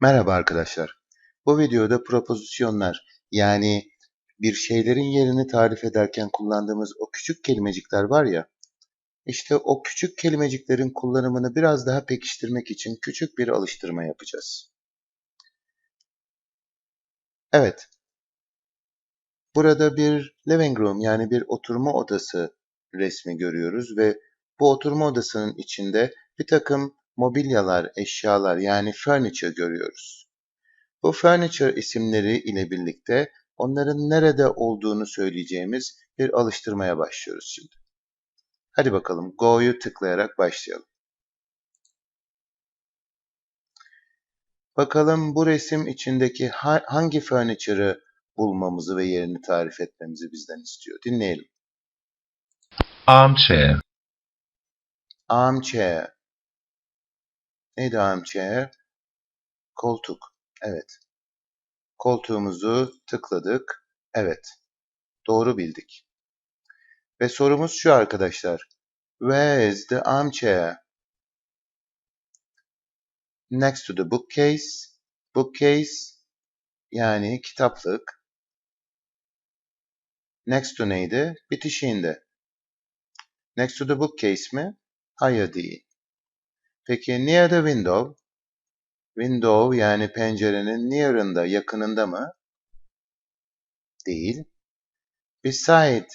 Merhaba arkadaşlar. Bu videoda propozisyonlar yani bir şeylerin yerini tarif ederken kullandığımız o küçük kelimecikler var ya, işte o küçük kelimeciklerin kullanımını biraz daha pekiştirmek için küçük bir alıştırma yapacağız. Evet, burada bir living room yani bir oturma odası resmi görüyoruz ve bu oturma odasının içinde bir takım mobilyalar, eşyalar yani furniture görüyoruz. Bu furniture isimleri ile birlikte onların nerede olduğunu söyleyeceğimiz bir alıştırmaya başlıyoruz şimdi. Hadi bakalım Go'yu tıklayarak başlayalım. Bakalım bu resim içindeki hangi furniture'ı bulmamızı ve yerini tarif etmemizi bizden istiyor. Dinleyelim. Armchair. Armchair. Neydi armchair? Koltuk. Evet. Koltuğumuzu tıkladık. Evet. Doğru bildik. Ve sorumuz şu arkadaşlar. Where is the armchair? Next to the bookcase. Bookcase yani kitaplık. Next to neydi? Bitişiğinde. Next to the bookcase mi? Hayır değil. Peki near the window? Window yani pencerenin near'ında, yakınında mı? Değil. Beside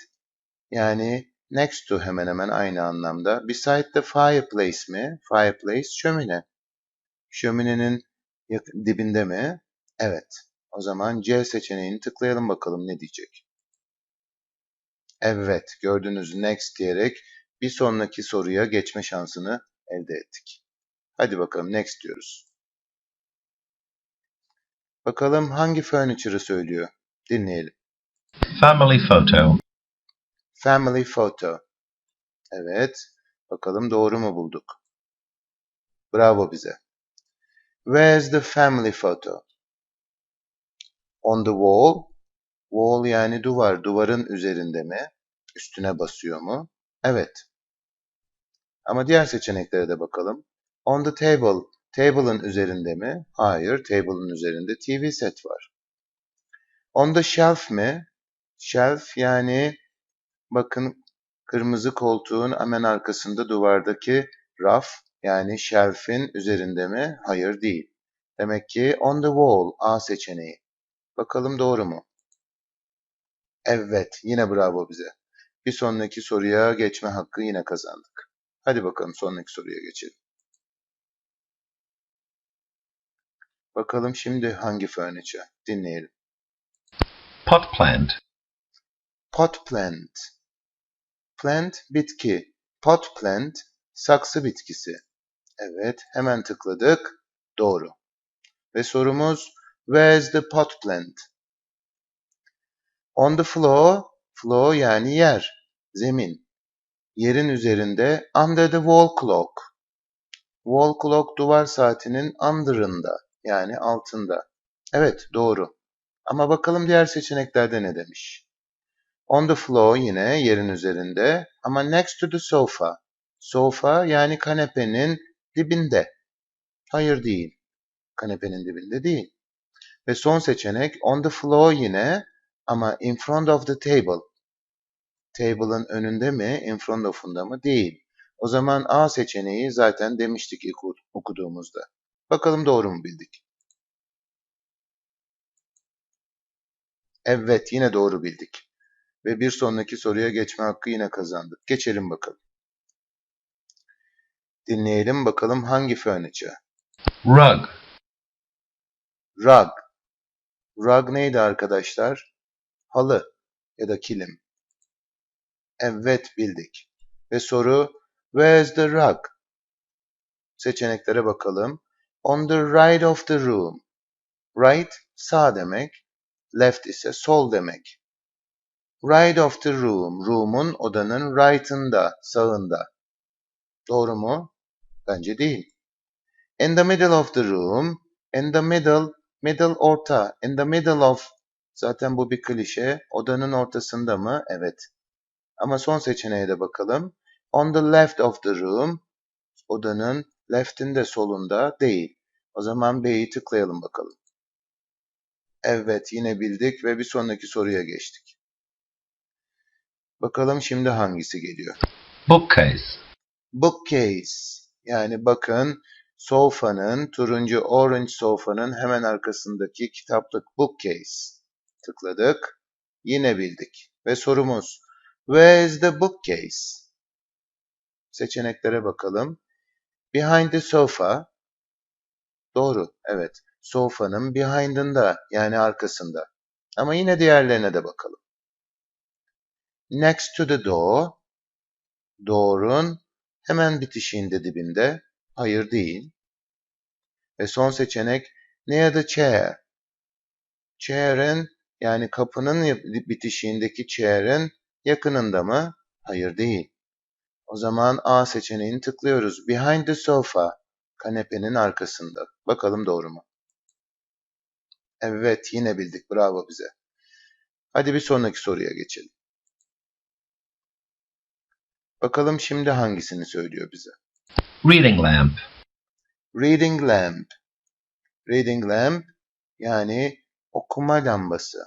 yani next to hemen hemen aynı anlamda. Beside the fireplace mi? Fireplace şömine. Şöminenin dibinde mi? Evet. O zaman C seçeneğini tıklayalım bakalım ne diyecek. Evet, gördüğünüz next diyerek bir sonraki soruya geçme şansını elde ettik. Hadi bakalım next diyoruz. Bakalım hangi furniture'ı söylüyor? Dinleyelim. Family photo. Family photo. Evet. Bakalım doğru mu bulduk? Bravo bize. Where's the family photo? On the wall. Wall yani duvar. Duvarın üzerinde mi? Üstüne basıyor mu? Evet. Ama diğer seçeneklere de bakalım. On the table. Table'ın üzerinde mi? Hayır, table'ın üzerinde TV set var. On the shelf mi? Shelf yani bakın kırmızı koltuğun hemen arkasında duvardaki raf yani shelf'in üzerinde mi? Hayır değil. Demek ki on the wall A seçeneği. Bakalım doğru mu? Evet, yine bravo bize. Bir sonraki soruya geçme hakkı yine kazandık. Hadi bakalım sonraki soruya geçelim. Bakalım şimdi hangi furniture? Dinleyelim. Pot plant. Pot plant. Plant bitki. Pot plant saksı bitkisi. Evet, hemen tıkladık. Doğru. Ve sorumuz Where's the pot plant? On the floor, floor yani yer, zemin. Yerin üzerinde under the wall clock. Wall clock duvar saatinin under'ında yani altında. Evet doğru. Ama bakalım diğer seçeneklerde ne demiş. On the floor yine yerin üzerinde ama next to the sofa. Sofa yani kanepenin dibinde. Hayır değil. Kanepenin dibinde değil. Ve son seçenek on the floor yine ama in front of the table. Table'ın önünde mi, in front of'unda mı? Değil. O zaman A seçeneği zaten demiştik okuduğumuzda. Bakalım doğru mu bildik? Evet, yine doğru bildik. Ve bir sonraki soruya geçme hakkı yine kazandık. Geçelim bakalım. Dinleyelim bakalım hangi furniture? Rug. Rug. Rug neydi arkadaşlar? Halı ya da kilim. Evet bildik. Ve soru Where's the rug? Seçeneklere bakalım. On the right of the room. Right sağ demek. Left ise sol demek. Right of the room. Room'un odanın right'ında, sağında. Doğru mu? Bence değil. In the middle of the room. In the middle, middle orta. In the middle of. Zaten bu bir klişe. Odanın ortasında mı? Evet. Ama son seçeneğe de bakalım. On the left of the room. Odanın left'inde solunda değil. O zaman B'yi tıklayalım bakalım. Evet yine bildik ve bir sonraki soruya geçtik. Bakalım şimdi hangisi geliyor? Bookcase. Bookcase. Yani bakın sofanın, turuncu orange sofanın hemen arkasındaki kitaplık bookcase. Tıkladık. Yine bildik. Ve sorumuz Where is the bookcase? Seçeneklere bakalım. Behind the sofa. Doğru. Evet. Sofanın behind'ında yani arkasında. Ama yine diğerlerine de bakalım. Next to the door. Door'un hemen bitişiğinde dibinde. Hayır değil. Ve son seçenek near the chair. Chair'in yani kapının bitişiğindeki chair'in yakınında mı? Hayır değil. O zaman A seçeneğini tıklıyoruz. Behind the sofa. Kanepenin arkasında. Bakalım doğru mu? Evet yine bildik. Bravo bize. Hadi bir sonraki soruya geçelim. Bakalım şimdi hangisini söylüyor bize? Reading lamp. Reading lamp. Reading lamp yani okuma lambası.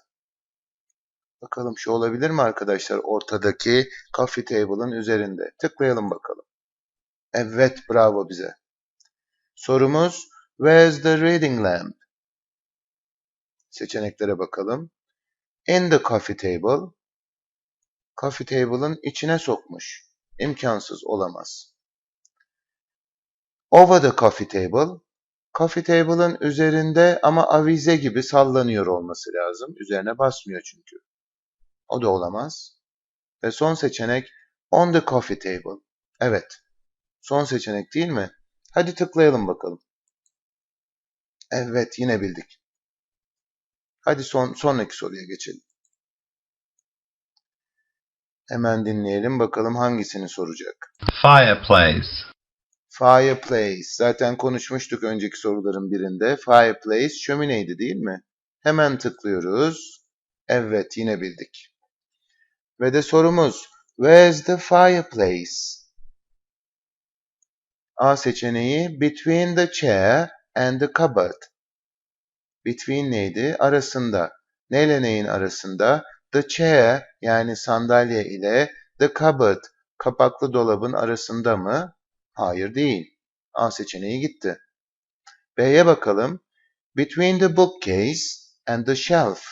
Bakalım şu olabilir mi arkadaşlar? Ortadaki coffee table'ın üzerinde. Tıklayalım bakalım. Evet bravo bize. Sorumuz Where's the reading lamp? Seçeneklere bakalım. In the coffee table. Coffee table'ın içine sokmuş. İmkansız olamaz. Over the coffee table. Coffee table'ın üzerinde ama avize gibi sallanıyor olması lazım. Üzerine basmıyor çünkü. O da olamaz. Ve son seçenek on the coffee table. Evet. Son seçenek değil mi? Hadi tıklayalım bakalım. Evet yine bildik. Hadi son, sonraki soruya geçelim. Hemen dinleyelim bakalım hangisini soracak. Fireplace. Fireplace. Zaten konuşmuştuk önceki soruların birinde. Fireplace şömineydi değil mi? Hemen tıklıyoruz. Evet yine bildik. Ve de sorumuz Where's the fireplace? A seçeneği Between the chair and the cupboard. Between neydi? Arasında. Neyle neyin arasında? The chair yani sandalye ile the cupboard kapaklı dolabın arasında mı? Hayır değil. A seçeneği gitti. B'ye bakalım. Between the bookcase and the shelf.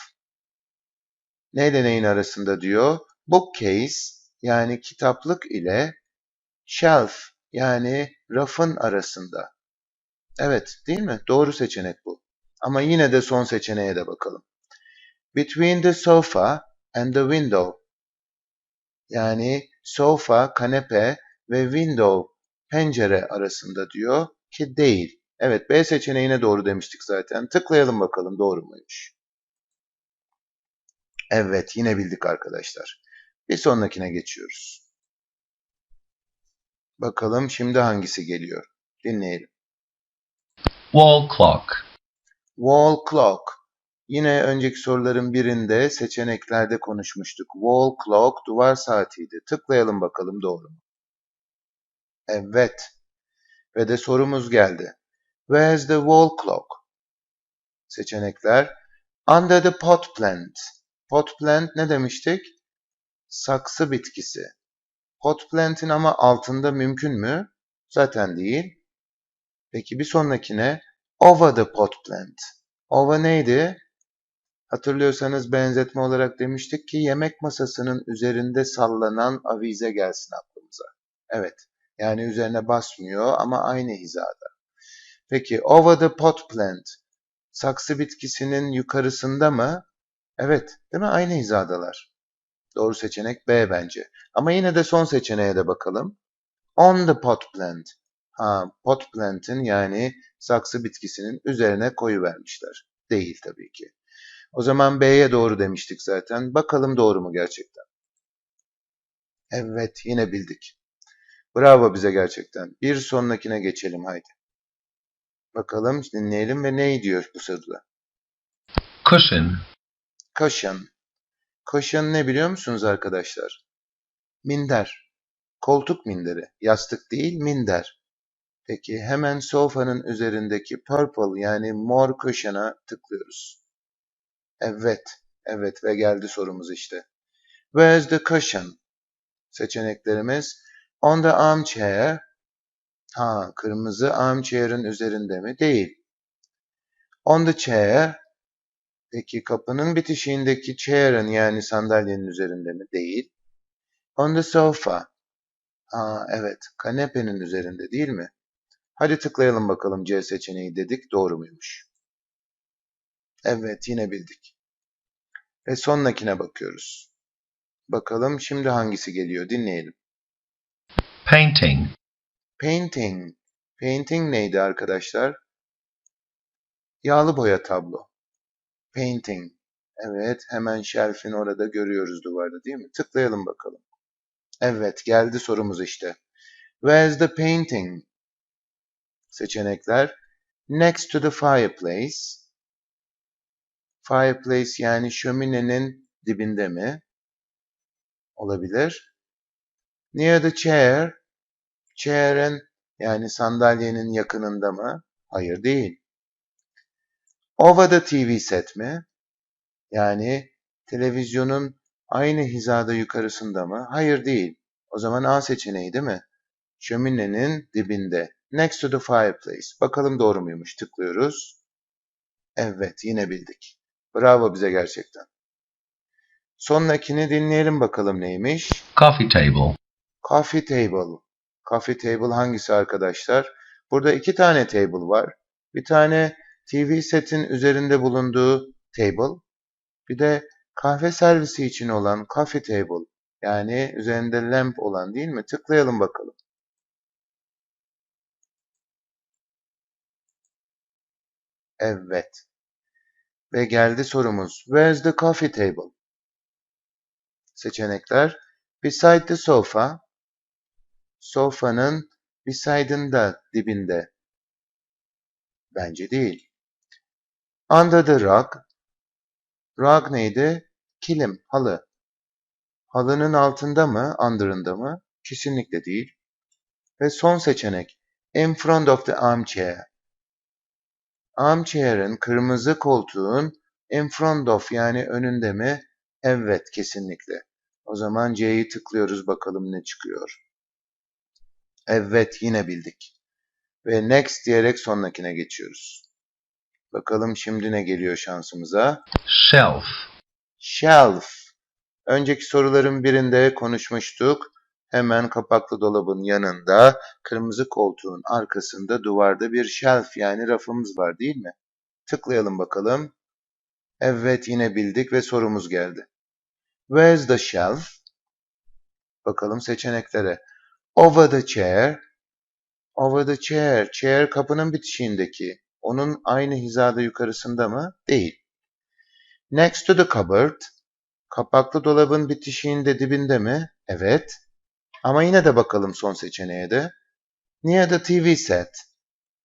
Neyle neyin arasında diyor? Bookcase yani kitaplık ile shelf yani rafın arasında. Evet değil mi? Doğru seçenek bu. Ama yine de son seçeneğe de bakalım. Between the sofa and the window. Yani sofa, kanepe ve window, pencere arasında diyor ki değil. Evet B seçeneğine doğru demiştik zaten. Tıklayalım bakalım doğru muymuş. Evet yine bildik arkadaşlar. Bir sonrakine geçiyoruz. Bakalım şimdi hangisi geliyor. Dinleyelim. Wall clock. Wall clock. Yine önceki soruların birinde seçeneklerde konuşmuştuk. Wall clock duvar saatiydi. Tıklayalım bakalım doğru mu? Evet. Ve de sorumuz geldi. Where's the wall clock? Seçenekler. Under the pot plant. Pot plant ne demiştik? Saksı bitkisi. Pot plant'in ama altında mümkün mü? Zaten değil. Peki bir sonrakine over the pot plant. Over neydi? Hatırlıyorsanız benzetme olarak demiştik ki yemek masasının üzerinde sallanan avize gelsin aklımıza. Evet. Yani üzerine basmıyor ama aynı hizada. Peki over the pot plant. Saksı bitkisinin yukarısında mı? Evet. Değil mi? Aynı hizadalar. Doğru seçenek B bence. Ama yine de son seçeneğe de bakalım. On the pot plant. Ha, pot plant'in yani saksı bitkisinin üzerine koyu vermişler. Değil tabii ki. O zaman B'ye doğru demiştik zaten. Bakalım doğru mu gerçekten? Evet, yine bildik. Bravo bize gerçekten. Bir sonrakine geçelim haydi. Bakalım dinleyelim ve ne diyor bu sırada? Cushion. Cushion. Cushion ne biliyor musunuz arkadaşlar? Minder. Koltuk minderi. Yastık değil, minder. Peki hemen sofanın üzerindeki purple yani mor köşene tıklıyoruz. Evet, evet ve geldi sorumuz işte. Where's the cushion? Seçeneklerimiz on the armchair. Ha, kırmızı armchair'ın üzerinde mi? Değil. On the chair. Peki kapının bitişiğindeki chair'ın yani sandalyenin üzerinde mi? Değil. On the sofa. Ha, evet, kanepenin üzerinde değil mi? Hadi tıklayalım bakalım C seçeneği dedik. Doğru muymuş? Evet, yine bildik. Ve sonrakine bakıyoruz. Bakalım şimdi hangisi geliyor? Dinleyelim. painting, Painting. Painting neydi arkadaşlar? Yağlı boya tablo. Painting. Evet, hemen shelf'in orada görüyoruz duvarda değil mi? Tıklayalım bakalım. Evet, geldi sorumuz işte. Where's the painting? Seçenekler. Next to the fireplace. Fireplace yani şöminenin dibinde mi? Olabilir. Near the chair. Chair'in yani sandalyenin yakınında mı? Hayır değil. The TV set mi? Yani televizyonun aynı hizada yukarısında mı? Hayır değil. O zaman A seçeneği değil mi? Şöminenin dibinde. Next to the fireplace. Bakalım doğru muymuş? Tıklıyoruz. Evet, yine bildik. Bravo bize gerçekten. Sonrakini dinleyelim bakalım neymiş? coffee table, Coffee table. Coffee table hangisi arkadaşlar? Burada iki tane table var. Bir tane TV setin üzerinde bulunduğu table. Bir de kahve servisi için olan coffee table. Yani üzerinde lamp olan değil mi? Tıklayalım bakalım. Evet. Ve geldi sorumuz. Where's the coffee table? Seçenekler. Beside the sofa. Sofanın beside'ında, dibinde. Bence değil. Under the rug. Rug neydi? Kilim, halı. Halının altında mı, under'ında mı? Kesinlikle değil. Ve son seçenek. In front of the armchair. Armchair'ın, kırmızı koltuğun in front of yani önünde mi? Evet, kesinlikle. O zaman C'yi tıklıyoruz bakalım ne çıkıyor. Evet, yine bildik. Ve next diyerek sonrakine geçiyoruz. Bakalım şimdi ne geliyor şansımıza? shelf, Shelf. Önceki soruların birinde konuşmuştuk. Hemen kapaklı dolabın yanında, kırmızı koltuğun arkasında duvarda bir shelf yani rafımız var değil mi? Tıklayalım bakalım. Evet yine bildik ve sorumuz geldi. Where's the shelf? Bakalım seçeneklere. Over the chair. Over the chair. Chair kapının bitişiğindeki. Onun aynı hizada yukarısında mı? Değil. Next to the cupboard. Kapaklı dolabın bitişiğinde dibinde mi? Evet. Ama yine de bakalım son seçeneğe de. Near the TV set.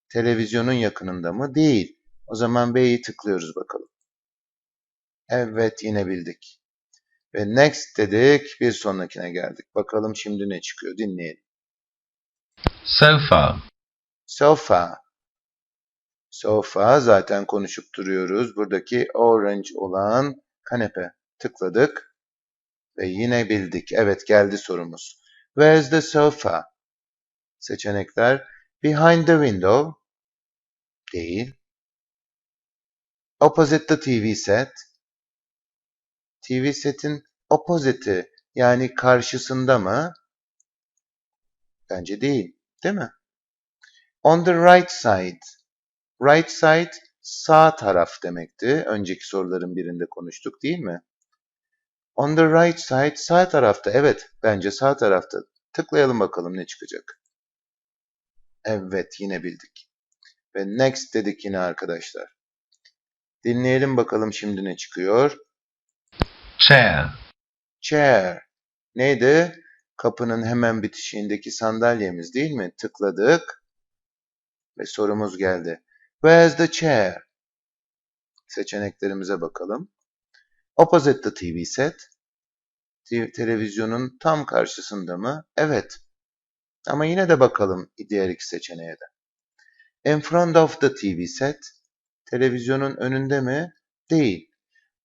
Televizyonun yakınında mı? Değil. O zaman B'yi tıklıyoruz bakalım. Evet yine bildik. Ve next dedik bir sonrakine geldik. Bakalım şimdi ne çıkıyor dinleyelim. sofa, Sofa. Sofa zaten konuşup duruyoruz. Buradaki orange olan kanepe. Tıkladık. Ve yine bildik. Evet geldi sorumuz. Where's the sofa? Seçenekler. Behind the window. Değil. Opposite the TV set. TV setin opposite'i yani karşısında mı? Bence değil. Değil mi? On the right side. Right side sağ taraf demekti. Önceki soruların birinde konuştuk değil mi? On the right side sağ tarafta. Evet, bence sağ tarafta. Tıklayalım bakalım ne çıkacak. Evet, yine bildik. Ve next dedik yine arkadaşlar. Dinleyelim bakalım şimdi ne çıkıyor. chair, Chair. Neydi? Kapının hemen bitişiğindeki sandalyemiz değil mi? Tıkladık. Ve sorumuz geldi. Where's the chair? Seçeneklerimize bakalım. Opposite the TV set. Te- Televizyonun tam karşısında mı? Evet. Ama yine de bakalım diğer iki seçeneğe de. In front of the TV set. Televizyonun önünde mi? Değil.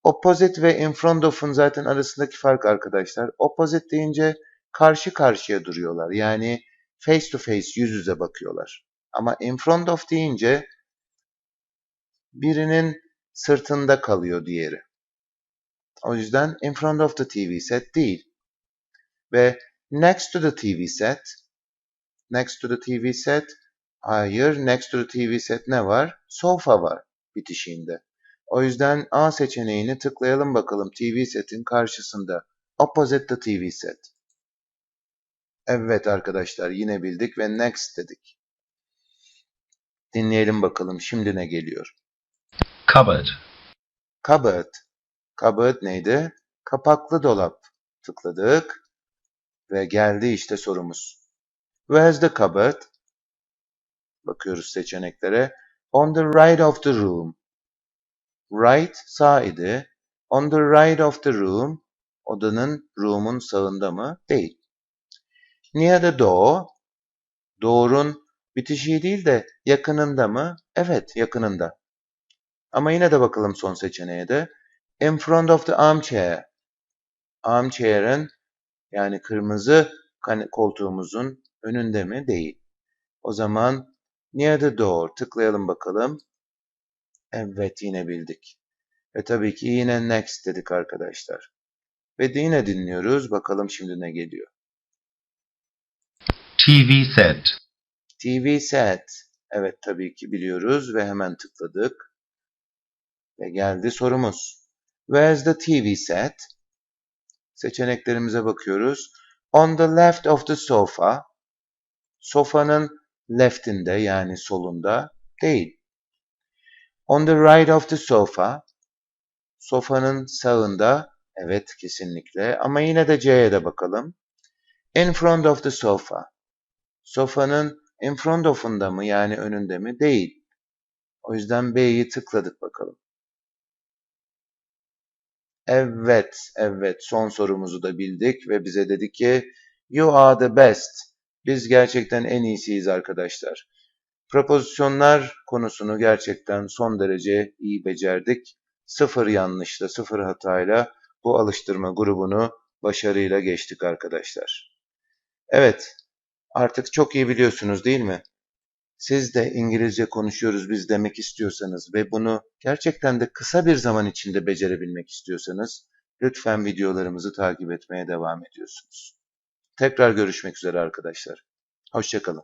Opposite ve in front of'un zaten arasındaki fark arkadaşlar. Opposite deyince karşı karşıya duruyorlar. Yani face to face yüz yüze bakıyorlar. Ama in front of deyince birinin sırtında kalıyor diğeri. O yüzden in front of the TV set değil. Ve next to the TV set next to the TV set hayır next to the TV set ne var? Sofa var bitişiğinde. O yüzden A seçeneğini tıklayalım bakalım TV setin karşısında. Opposite the TV set. Evet arkadaşlar yine bildik ve next dedik. Dinleyelim bakalım şimdi ne geliyor. Cupboard. Cupboard. Cupboard neydi? Kapaklı dolap. Tıkladık ve geldi işte sorumuz. Where's the cupboard? Bakıyoruz seçeneklere. On the right of the room. Right sağ idi. On the right of the room. Odanın room'un sağında mı? Değil. Near the door. Door'un bitişiği değil de yakınında mı? Evet, yakınında. Ama yine de bakalım son seçeneğe de. In front of the armchair. Armchair'ın yani kırmızı koltuğumuzun önünde mi? Değil. O zaman near the door tıklayalım bakalım. Evet yine bildik. Ve tabii ki yine next dedik arkadaşlar. Ve de yine dinliyoruz. Bakalım şimdi ne geliyor. TV set. TV set. Evet tabii ki biliyoruz ve hemen tıkladık. Ve geldi sorumuz. Where's the TV set? Seçeneklerimize bakıyoruz. On the left of the sofa. Sofanın left'inde yani solunda değil. On the right of the sofa. Sofanın sağında. Evet kesinlikle. Ama yine de C'ye de bakalım. In front of the sofa. Sofanın in front of'unda mı yani önünde mi? Değil. O yüzden B'yi tıkladık bakalım. Evet, evet. Son sorumuzu da bildik ve bize dedi ki You are the best. Biz gerçekten en iyisiyiz arkadaşlar. Propozisyonlar konusunu gerçekten son derece iyi becerdik. Sıfır yanlışla, sıfır hatayla bu alıştırma grubunu başarıyla geçtik arkadaşlar. Evet, artık çok iyi biliyorsunuz değil mi? Siz de İngilizce konuşuyoruz biz demek istiyorsanız ve bunu gerçekten de kısa bir zaman içinde becerebilmek istiyorsanız lütfen videolarımızı takip etmeye devam ediyorsunuz. Tekrar görüşmek üzere arkadaşlar. Hoşçakalın.